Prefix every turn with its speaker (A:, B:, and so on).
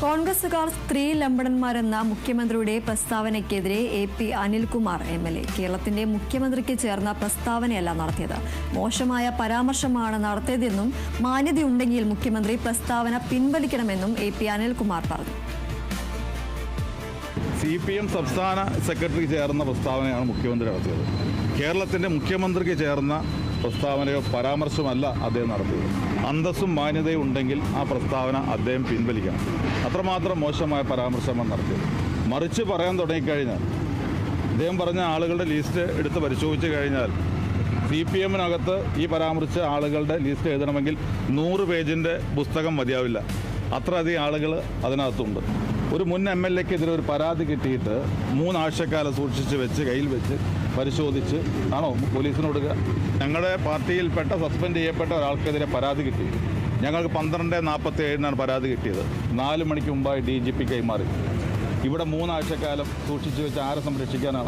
A: കോൺഗ്രസുകാർ സ്ത്രീ ലംബടന്മാരെന്ന മുഖ്യമന്ത്രിയുടെ പ്രസ്താവനയ്ക്കെതിരെ A P Anilkumar M L A. കേരളത്തിന്റെ മുഖ്യമന്ത്രിക്ക് ചേർന്ന പ്രസ്താവനയല്ല നടത്തിയത്. മോശമായ പരാമർശമാണ് നടത്തിയതെന്നും മാന്യതയുണ്ടെങ്കിൽ മുഖ്യമന്ത്രി പ്രസ്താവന പിൻവലിക്കണമെന്നും എ പി അനിൽകുമാർ പറഞ്ഞു.
B: സി പി എം സംസ്ഥാന സെക്രട്ടറി ചേർന്ന പ്രസ്താവനയാണ് മുഖ്യമന്ത്രി നടത്തിയത്. കേരളത്തിന്റെ മുഖ്യമന്ത്രിക്ക് ചേർന്ന പ്രസ്താവനയോ പരാമർശമല്ല അദ്ദേഹം നടത്തിയത്. അന്തസ്സും മാന്യതയും ഉണ്ടെങ്കിൽ ആ പ്രസ്താവന അദ്ദേഹം പിൻവലിക്കണം. അത്രമാത്രം മോശമായ പരാമർശമാണ് നടത്തിയത്. മറിച്ച് പറയാൻ തുടങ്ങിക്കഴിഞ്ഞാൽ അദ്ദേഹം പറഞ്ഞ ആളുകളുടെ ലിസ്റ്റ് എടുത്ത് പരിശോധിച്ച് കഴിഞ്ഞാൽ സി പി എമ്മിനകത്ത് ഈ പരാമർശിച്ച ആളുകളുടെ ലിസ്റ്റ് എഴുതണമെങ്കിൽ നൂറ് പേജിന്റെ പുസ്തകം മതിയാവില്ല. അത്രയധികം ആളുകൾ അതിനകത്തുണ്ട്. ഒരു മുൻ എം എൽ എക്കെതിരെ ഒരു പരാതി കിട്ടിയിട്ട് മൂന്നാഴ്ചക്കാലം സൂക്ഷിച്ച് വെച്ച് കയ്യിൽ വെച്ച് പരിശോധിച്ച് ആണോ പോലീസിന് കൊടുക്കുക? ഞങ്ങളുടെ പാർട്ടിയിൽപ്പെട്ട സസ്പെൻഡ് ചെയ്യപ്പെട്ട ഒരാൾക്കെതിരെ പരാതി കിട്ടി ഞങ്ങൾക്ക് പന്ത്രണ്ട് നാൽപ്പത്തി ഏഴിനാണ് പരാതി കിട്ടിയത്. നാല് മണിക്ക് മുമ്പായി ഡി ജി പി കൈമാറി. ഇവിടെ മൂന്നാഴ്ചക്കാലം സൂക്ഷിച്ച് വെച്ച് ആരെ സംരക്ഷിക്കാനാണ്?